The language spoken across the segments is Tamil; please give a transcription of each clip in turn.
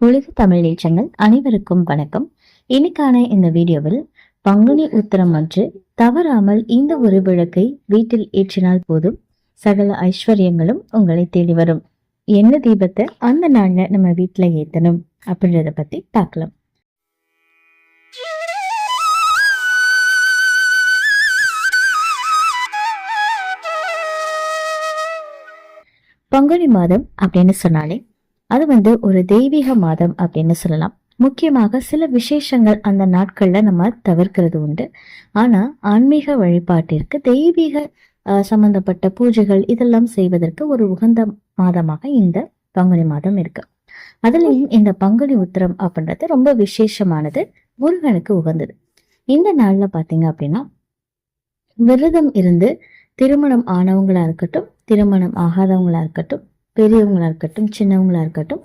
உலக தமிழ் நீச்சங்கள் அனைவருக்கும் வணக்கம். இன்னைக்கான இந்த வீடியோவில் பங்குனி உத்தரம் அன்று தவறாமல் இந்த ஒரு விளக்கை வீட்டில் ஏற்றினால் போதும். சகல ஐஸ்வர்யங்களும் உங்களை தேடி வரும். என்ன தீபத்தை அந்த நாள்ல நம்ம வீட்டுல ஏத்தணும் அப்படின்றத பத்தி பார்க்கலாம். பங்குனி மாதம் அப்படின்னு சொன்னாலே அது வந்து ஒரு தெய்வீக மாதம் அப்படின்னு சொல்லலாம். முக்கியமாக சில விசேஷங்கள் அந்த நாட்கள்ல நம்ம தவிர்க்கிறது உண்டு. ஆனா ஆன்மீக வழிபாட்டிற்கு தெய்வீக சம்பந்தப்பட்ட பூஜைகள் இதெல்லாம் செய்வதற்கு ஒரு உகந்த மாதமாக இந்த பங்குனி மாதம் இருக்கு. அதுலயும் இந்த பங்குனி உத்திரம் அப்படின்றது ரொம்ப விசேஷமானது முருகனுக்கு உகந்தது. இந்த நாள்ல பாத்தீங்க அப்படின்னா விரதம் இருந்து திருமணம் ஆனவங்களா இருக்கட்டும் திருமணம் ஆகாதவங்களா இருக்கட்டும் பெரியவங்களா இருக்கட்டும் சின்னவங்களா இருக்கட்டும்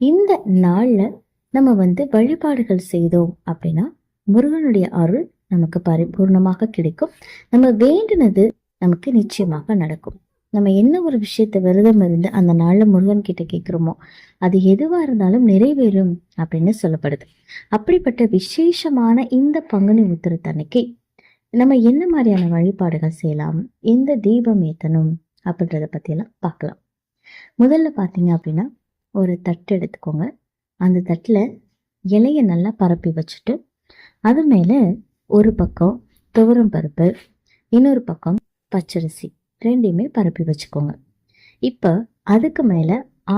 இந்த நாளில் நம்ம வந்து வழிபாடுகள் செய்தோம் அப்படின்னா முருகனுடைய அருள் நமக்கு பரிபூர்ணமாக கிடைக்கும். நம்ம வேண்டினது நமக்கு நிச்சயமாக நடக்கும். நம்ம என்ன ஒரு விஷயத்த விரதம் இருந்து அந்த நாள்ல முருகன் கிட்ட கேட்குறோமோ அது எதுவா இருந்தாலும் நிறைவேறும் அப்படின்னு சொல்லப்படுது. அப்படிப்பட்ட விசேஷமான இந்த பங்குனி உத்திரத்தன்னைக்கு நம்ம என்ன மாதிரியான வழிபாடுகள் செய்யலாம் எந்த தீபம் ஏத்தணும் அப்படின்றத பற்றியெல்லாம் பார்க்கலாம். முதல்ல பார்த்தீங்க அப்படின்னா ஒரு தட்டு எடுத்துக்கோங்க. அந்த தட்டில் இலையை நல்லா பரப்பி வச்சுட்டு அது மேலே ஒரு பக்கம் துவரம் பருப்பு இன்னொரு பக்கம் பச்சரிசி ரெண்டையுமே பரப்பி வச்சுக்கோங்க. இப்போ அதுக்கு மேலே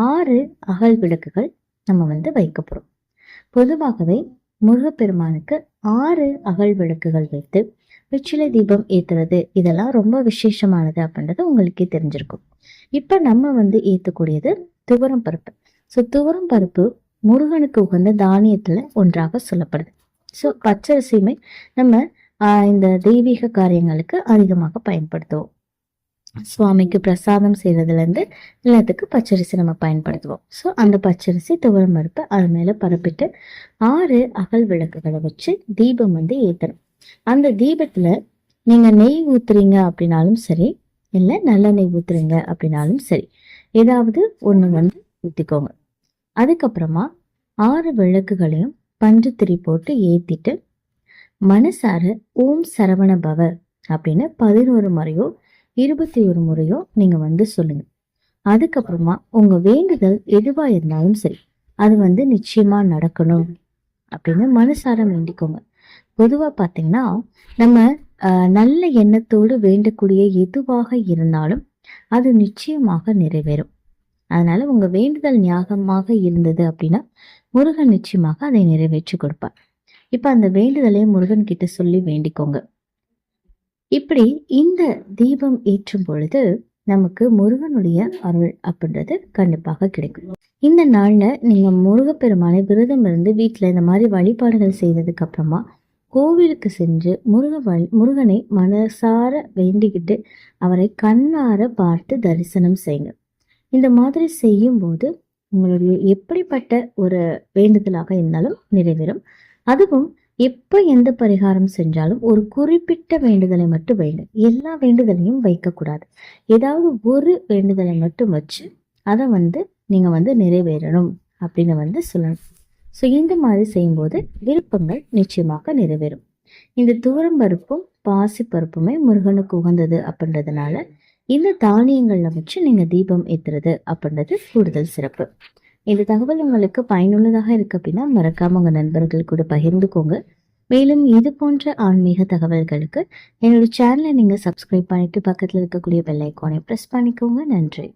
ஆறு அகல் விளக்குகள் நம்ம வந்து வைக்க போகிறோம் பொதுவாகவே முருகப்பெருமானுக்கு ஆறு அகல் விளக்குகள் வைத்து வெற்றிலை தீபம் ஏத்துறது இதெல்லாம் ரொம்ப விசேஷமானது அப்படின்றது உங்களுக்கே தெரிஞ்சிருக்கும். இப்ப நம்ம வந்து ஏத்தக்கூடியது துவரம் பருப்பு. ஸோ துவரம் பருப்பு முருகனுக்கு உகந்த தானியத்துல ஒன்றாக சொல்லப்படுது. ஸோ பச்சரிசியுமே நம்ம இந்த தெய்வீக காரியங்களுக்கு அதிகமாக பயன்படுத்துவோம். சுவாமிக்கு பிரசாதம் செய்யறதுல இருந்து எல்லாத்துக்கு பச்சரிசி நம்ம பயன்படுத்துவோம். ஸோ அந்த பச்சரிசி துவரம் பருப்பு அது மேல பரப்பிட்டு ஆறு அகல் விளக்குகளை வச்சு தீபம் வந்து ஏற்றணும் அந்த தீபத்துல நீங்க நெய் ஊத்துறீங்க அப்படின்னாலும் சரி இல்ல நல்லெண்ணெய் ஊத்துறீங்க அப்படின்னாலும் சரி. ஏதாவது ஒண்ணு வந்து ஊத்திக்கோங்க. அதுக்கப்புறமா ஆறு விளக்குகளையும் பஞ்சுத்திரி போட்டு ஏத்திட்டு மனசார ஓம் சரவண பவ அப்படின்னு பதினோரு முறையோ இருபத்தி ஒரு முறையோ நீங்க வந்து சொல்லுங்க. அதுக்கப்புறமா உங்க வேண்டுதல் எதுவாக இருந்தாலும் சரி அது வந்து நிச்சயமா நடக்கணும் அப்படின்னு மனசார வேண்டிக்கோங்க. பொதுவா பார்த்தீங்கன்னா நம்ம நல்ல எண்ணத்தோடு வேண்டக்கூடிய எதுவாக இருந்தாலும் அது நிச்சயமாக நிறைவேறும். அதனால உங்க வேண்டுதல் ஞாபகமாக இருந்தது அப்படின்னா முருகன் நிச்சயமாக அதை நிறைவேற்றி கொடுப்பார். இப்ப அந்த வேண்டுதலை முருகன் கிட்ட சொல்லி வேண்டிக்கோங்க. இப்படி இந்த தீபம் ஏற்றும் பொழுது நமக்கு முருகனுடைய அருள் அப்படின்றது கண்டிப்பாக கிடைக்கும். இந்த நாள்ல நீங்க முருகப்பெருமானை விரதம் இருந்து வீட்டுல இந்த மாதிரி வழிபாடுகள் செய்ததுக்கு அப்புறமா கோவிலுக்கு சென்று முருக வழி முருகனை மனசார வேண்டிக்கிட்டு அவரை கண்ணார பார்த்து தரிசனம் செய்யுங்க. இந்த மாதிரி செய்யும்போது உங்களுடைய எப்படிப்பட்ட ஒரு வேண்டுதலாக இருந்தாலும் நிறைவேறும். அதுவும் எப்போ எந்த பரிகாரம் செஞ்சாலும் ஒரு குறிப்பிட்ட வேண்டுதலை மட்டும் வைங்க. எல்லா வேண்டுதலையும் வைக்கக்கூடாது. ஏதாவது ஒரு வேண்டுதலை மட்டும் வச்சு அதை வந்து நீங்கள் வந்து நிறைவேறணும் அப்படின்னு வந்து சொல்லணும். ஸோ இந்த மாதிரி செய்யும்போது விருப்பங்கள் நிச்சயமாக நிறைவேறும். இந்த தூரம் பருப்பும் பாசி பருப்புமே முருகனுக்கு உகந்தது அப்படின்றதுனால இந்த தானியங்கள்ல வச்சு நீங்க தீபம் ஏத்துறது அப்படின்றது கூடுதல் சிறப்பு. இந்த தகவல் உங்களுக்கு பயனுள்ளதாக இருக்கு அப்படின்னா மறக்காம உங்க நண்பர்கள் கூட பகிர்ந்துக்கோங்க. மேலும் இது போன்ற ஆன்மீக தகவல்களுக்கு என்னோட சேனலை நீங்க சப்ஸ்கிரைப் பண்ணிட்டு பக்கத்துல இருக்கக்கூடிய பெல் ஐக்கானை ப்ரெஸ் பண்ணிக்கோங்க. நன்றி.